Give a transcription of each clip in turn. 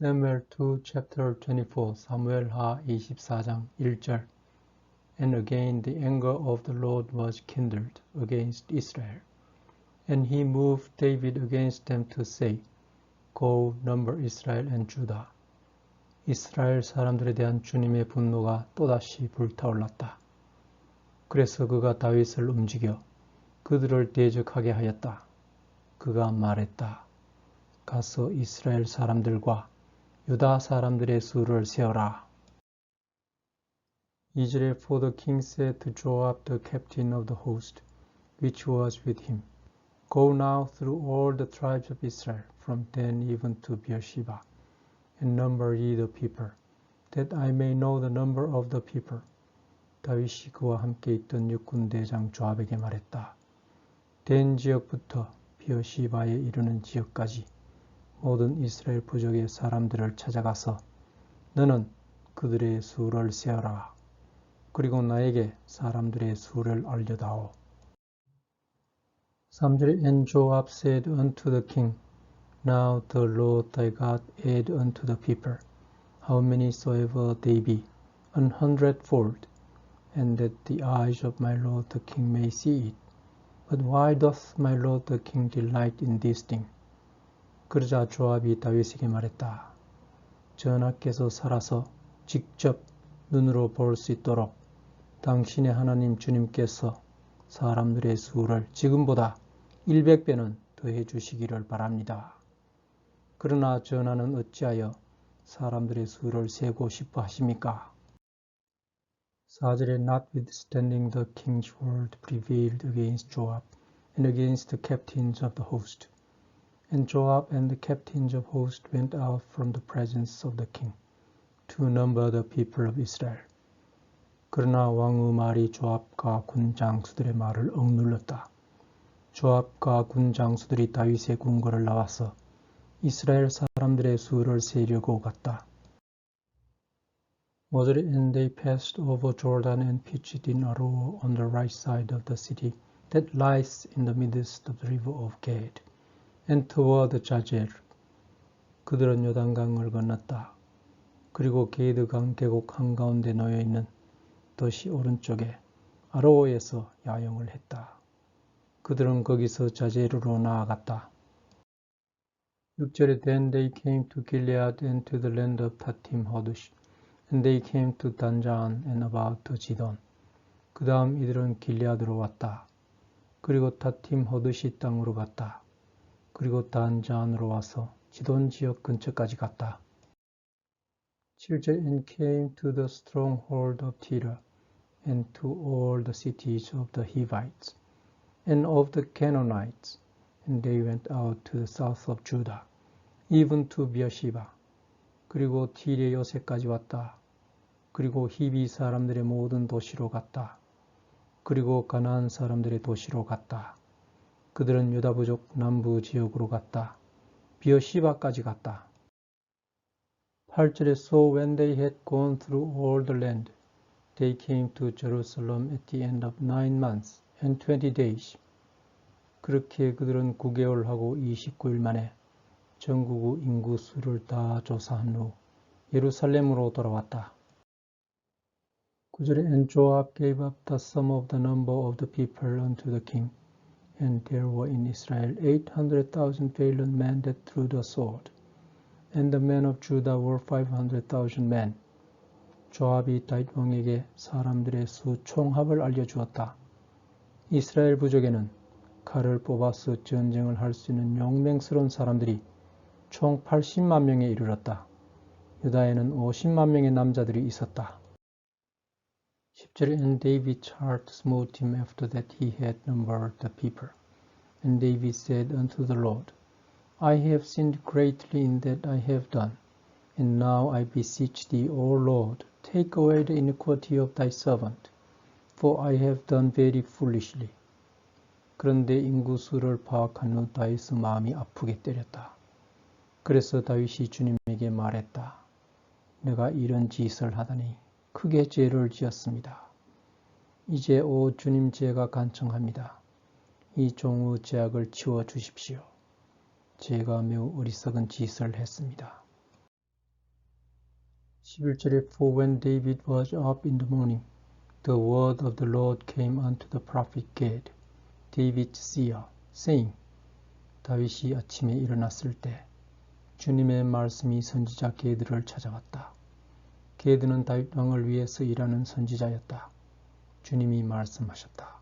Samuel 2 chapter 24 사무엘하 24장 1절 And again the anger of the Lord was kindled against Israel and he moved David against them to say Go number Israel and Judah 이스라엘 사람들에 대한 주님의 분노가 또다시 불타올랐다. 그래서 그가 다윗을 움직여 그들을 대적하게 하였다. 그가 말했다. 가서 이스라엘 사람들과 유다 사람들의 수를 세어라. 이절에 for the king said to Joab the captain of the host, which was with him, Go now through all the tribes of Israel, from Dan even to Beersheba, and number ye the people, that I may know the number of the people. 다윗이 그와 함께 있던 육군 대장 조압에게 말했다. 댄 지역부터 비어시바에 이르는 지역까지 모든 이스라엘 부족의 사람들을 찾아가서 너는 그들의 수를 세어라. 그리고 나에게 사람들의 수를 알려다오. 3절 And Joab said unto the king, Now the Lord thy God add unto the people, how many soever they be, an hundredfold, and that the eyes of my Lord the king may see it. But why doth my Lord the king delight in this thing? 그러자 조압이 다윗에게 말했다. 전하께서 살아서 직접 눈으로 볼 수 있도록 당신의 하나님 주님께서 사람들의 수를 지금보다 100배는 더해 주시기를 바랍니다. 그러나 전하는 어찌하여 사람들의 수를 세고 싶어 하십니까? 4절에 notwithstanding the king's word prevailed against Joab and against the captains of the host. And Joab and the captains of host went out from the presence of the king to number the people of Israel. 그러나 왕의 말이 조압과 군 장수들의 말을 억눌렀다. 조압과 군 장수들이 다윗의 궁궐을 나와서 이스라엘 사람들의 수를 세려고 갔다. 5절에 And they passed over Jordan and pitched in Aroer on the right side of the city that lies in the midst of the river of Gad. And toward 자젤 그들은 요단강을 건넜다. 그리고 게이드강 계곡 한가운데 놓여 있는 도시 오른쪽에 아로에서 야영을 했다. 그들은 거기서 자제르로 나아갔다. 6절에 Then they came to Gilead and to the land of Tatim Hodush, and they came to Danjan and about to Zidon. 그 다음 이들은 길리아드로 왔다. 그리고 타팀 허드시 땅으로 갔다. 그리고 단자안으로 와서 지돈 지역 근처까지 갔다. 7절 And came to the stronghold of Tyre and to all the cities of the Hivites and of the Canaanites and they went out to the south of Judah even to Beersheba 그리고 티레 요새까지 왔다. 그리고 히비 사람들의 모든 도시로 갔다. 그리고 가나안 사람들의 도시로 갔다. 그들은 유다 부족 남부 지역으로 갔다. 비어시바까지 갔다. 8절에 So when they had gone through all the land, they came to Jerusalem at the end of nine months and twenty days. 그렇게 그들은 9개월하고 29일 만에 전국의 인구 수를 다 조사한 후 예루살렘으로 돌아왔다. 9절에 And Joab gave up the sum of the number of the people unto the king. And there were in Israel eight hundred thousand valiant men that drew the sword, and the men of Judah were five hundred thousand men. 조압이 다윗 왕에게 사람들의 수 총합을 알려주었다. 이스라엘 부족에는 칼을 뽑아서 전쟁을 할 수 있는 용맹스러운 사람들이 총 80만 명에 이르렀다. 유다에는 50만 명의 남자들이 있었다. 10절에 And David's heart smote him after that he had numbered the people. And David said unto the Lord, I have sinned greatly in that I have done. And now I beseech thee, O Lord, take away the iniquity of thy servant, for I have done very foolishly. 그런데 인구수를 파악한 후 다윗의 마음이 아프게 때렸다. 그래서 다윗이 주님에게 말했다. 내가 이런 짓을 하다니 크게 죄를 지었습니다. 이제 오 주님 죄가 간청합니다. 이 종의 죄악을 치워 주십시오. 제가 매우 어리석은 짓을 했습니다. 11절에 For when David was up in the morning, the word of the Lord came unto the prophet Gad, David's seer, saying, 다윗이 아침에 일어났을 때 주님의 말씀이 선지자 게드를 찾아왔다. 게드는 다윗 왕을 위해서 일하는 선지자였다. 주님이 말씀하셨다.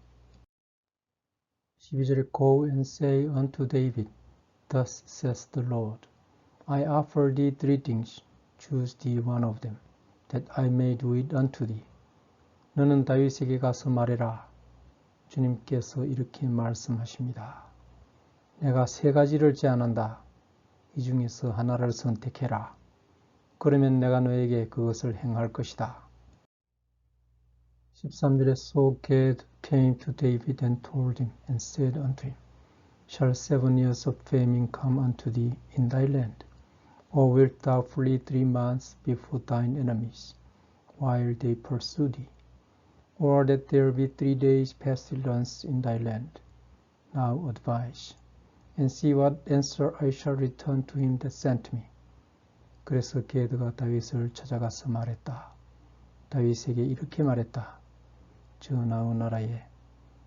12절에 Go and say unto David, Thus says the Lord, I offer thee three things, choose thee one of them, that I may do it unto thee. 너는 다윗에게 가서 말해라. 주님께서 이렇게 말씀하십니다. 내가 세 가지를 제안한다. 이 중에서 하나를 선택해라. 그러면 내가 너에게 그것을 행할 것이다. 13절에 So Gad came to David and told him and said unto him, Shall seven years of famine come unto thee in thy land? Or wilt thou flee three months before thine enemies, while they pursue thee? Or that there be three days pestilence in thy land? Now advise, and see what answer I shall return to him that sent me. 그래서 게드가 다윗을 찾아가서 말했다. 다윗에게 이렇게 말했다. 전하의 나라에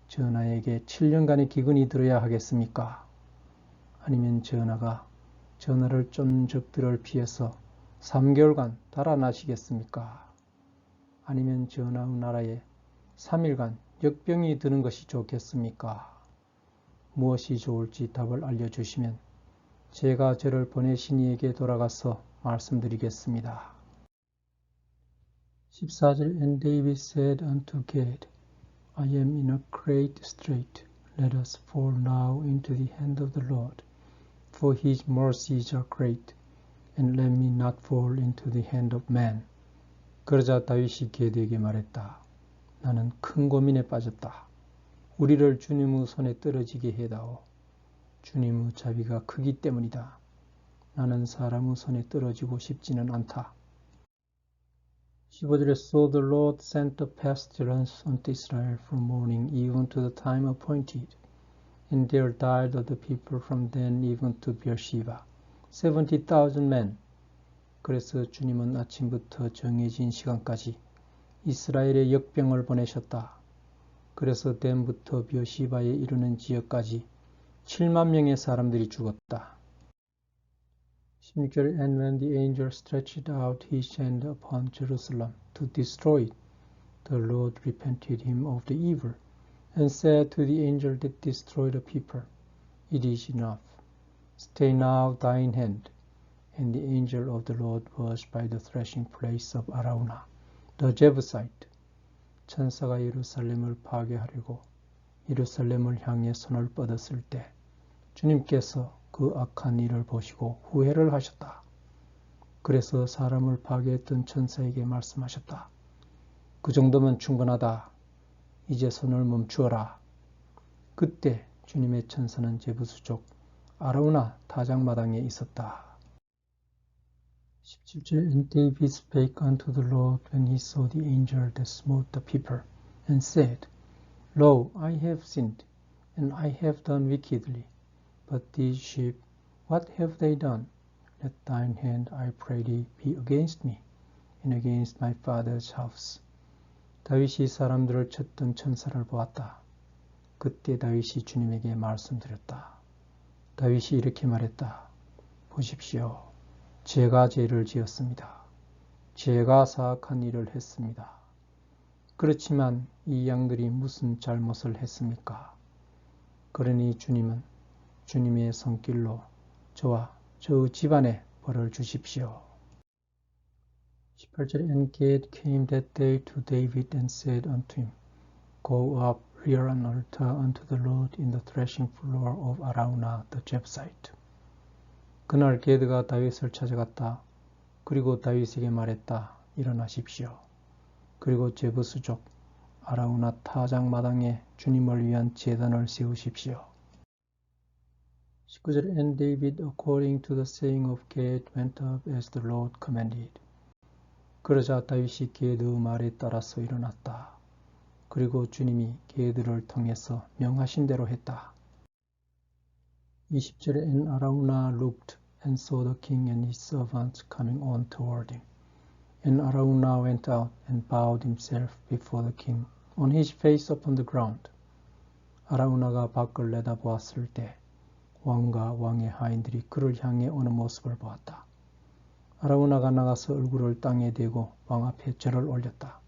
전하에게 7년간의 기근이 들어야 하겠습니까? 아니면 전하가 전하를 좀 적들을 피해서 3개월간 달아나시겠습니까? 아니면 전하의 나라에 3일간 역병이 드는 것이 좋겠습니까? 무엇이 좋을지 답을 알려주시면 제가 저를 보내신 이에게 돌아가서 말씀드리겠습니다. 14절 And David said unto Gad, I am in a great strait. Let us fall now into the hand of the Lord, for his mercies are great, and let me not fall into the hand of man. 그러자 다윗이 게드에게 말했다. 나는 큰 고민에 빠졌다. 우리를 주님의 손에 떨어지게 해다오. 주님의 자비가 크기 때문이다. 나는 사람의 손에 떨어지고 싶지는 않다. 15절에 So the Lord sent the pestilence unto Israel from morning even to the time appointed, and there died of the people from then even to Beersheba, 70,000 men. 그래서 주님은 아침부터 정해진 시간까지 이스라엘의 역병을 보내셨다. 그래서 댄부터 비어시바에 이르는 지역까지 7만 명의 사람들이 죽었다. 16절 And when the angel stretched out his hand upon Jerusalem to destroy it, the Lord repented him of the evil, and said to the angel that destroyed the people, It is enough. Stay now thine hand. And the angel of the Lord was by the threshing place of Araunah, the Jebusite. 천사가 예루살렘을 파괴하려고 예루살렘을 향해 손을 뻗었을 때 주님께서 그 악한 일을 보시고 후회를 하셨다. 그래서 사람을 파괴했던 천사에게 말씀하셨다. 그 정도면 충분하다. 이제 손을 멈추어라. 그때 주님의 천사는 제부수 족 아라우나 타작마당에 있었다. 17절 And David spake unto the Lord when he saw the angel that smote the people, and said, Lo, I have sinned, and I have done wickedly. But these sheep, what have they done? Let thine hand, I pray thee, be against me, and against my father's house. 다윗이 사람들을 쳤던 천사를 보았다. 그때 다윗이 주님에게 말씀드렸다. 다윗이 이렇게 말했다. 보십시오. 제가 죄를 지었습니다. 제가 사악한 일을 했습니다. 그렇지만 이 양들이 무슨 잘못을 했습니까? 그러니 주님은 주님의 손길로 저와 저 집안에 벌을 주십시오. 18절에 And Gad came that day to David and said unto him, Go up, rear an altar unto the Lord in the threshing floor of Araunah the Jebusite. 그날 게드가 다윗을 찾아갔다. 그리고 다윗에게 말했다. 일어나십시오. 그리고 제부수족 아라우나 타작 마당에 주님을 위한 제단을 세우십시오. 19절 And David according to the saying of Gad went up as the Lord commanded. 그러자 다윗이 게드의 말에 따라서 일어났다. 그리고 주님이 게드를 통해서 명하신 대로 했다. 20절에 And Araunah looked and saw the king and his servants coming on toward him. And Araunah went out and bowed himself before the king on his face upon the ground. 아라우나가 밖을 내다보았을 때 왕과 왕의 하인들이 그를 향해 오는 모습을 보았다. 아라우나가 나가서 얼굴을 땅에 대고 왕 앞에 절을 올렸다.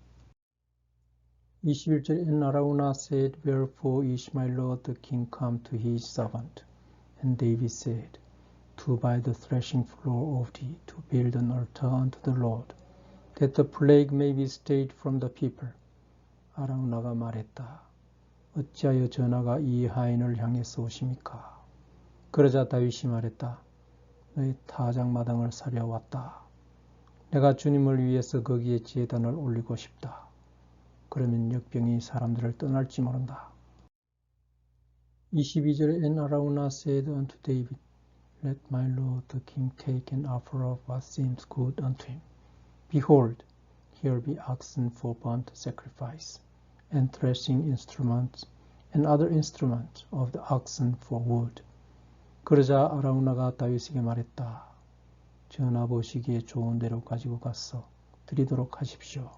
21절 And Araunah said, Wherefore is my lord the king come to his servant? And David said, To buy the threshing floor of thee, to build an altar unto the Lord, that the plague may be stayed from the people. 아라우나가 말했다. 어찌하여 전하가 이 하인을 향해서 오십니까? 그러자 다윗이 말했다. 너희 타작마당을 사려 왔다. 내가 주님을 위해서 거기에 제단을 올리고 싶다. 그러면 역병이 사람들을 떠날지 모른다. 22절에 And Araunah said unto David, Let my lord the king take an offer of what seems good unto him. Behold, here be oxen for burnt sacrifice, and threshing instruments, and other instruments of the oxen for wood. 그러자 아라우나가 다윗에게 말했다. 전하 보시기에 좋은 대로 가지고 가서 드리도록 하십시오.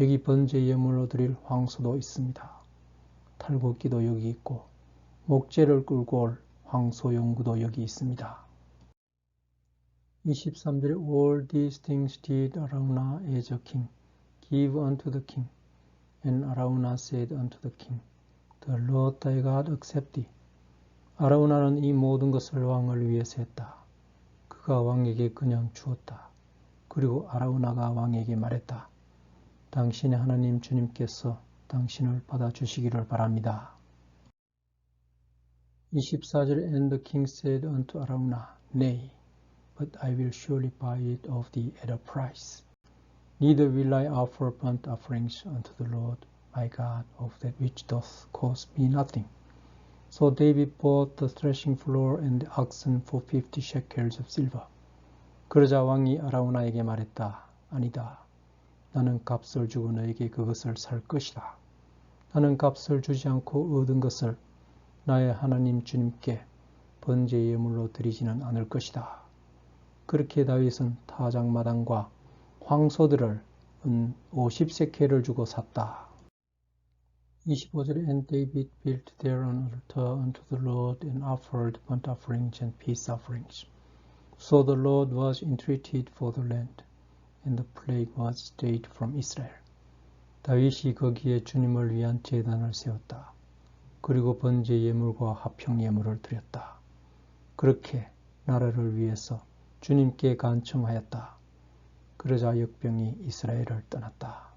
여기 번제 예물로 드릴 황소도 있습니다. 탈곡기도 여기 있고 목재를 끌고 올 황소 용구도 여기 있습니다. 23절에 All these things did Araunah as a king give unto the king. And Araunah said unto the king, The Lord thy God accept thee. 아라우나는 이 모든 것을 왕을 위해서 했다. 그가 왕에게 그냥 주었다. 그리고 아라우나가 왕에게 말했다. 당신의 하나님 주님께서 당신을 받아주시기를 바랍니다. 24절 And the king said unto Araunah, Nay, but I will surely buy it of thee at a price. Neither will I offer burnt offerings unto the Lord my God of that which doth cost me nothing. So David bought the threshing floor and the oxen for fifty shekels of silver. 그러자 왕이 아라우나에게 말했다. 아니다. 나는 값을 주고 너에게 그것을 살 것이다. 나는 값을 주지 않고 얻은 것을 나의 하나님 주님께 번제 예물로 드리지는 않을 것이다. 그렇게 다윗은 타작마당과 황소들을 은 50세켈을 주고 샀다. 25절에 And David built there an altar unto the Lord and offered burnt offerings and peace offerings. So the Lord was entreated for the land, and the plague was stayed from Israel. 다윗이 거기에 주님을 위한 제단을 세웠다. 그리고 번제 예물과 합평 예물을 드렸다. 그렇게 나라를 위해서 주님께 간청하였다. 그러자 역병이 이스라엘을 떠났다.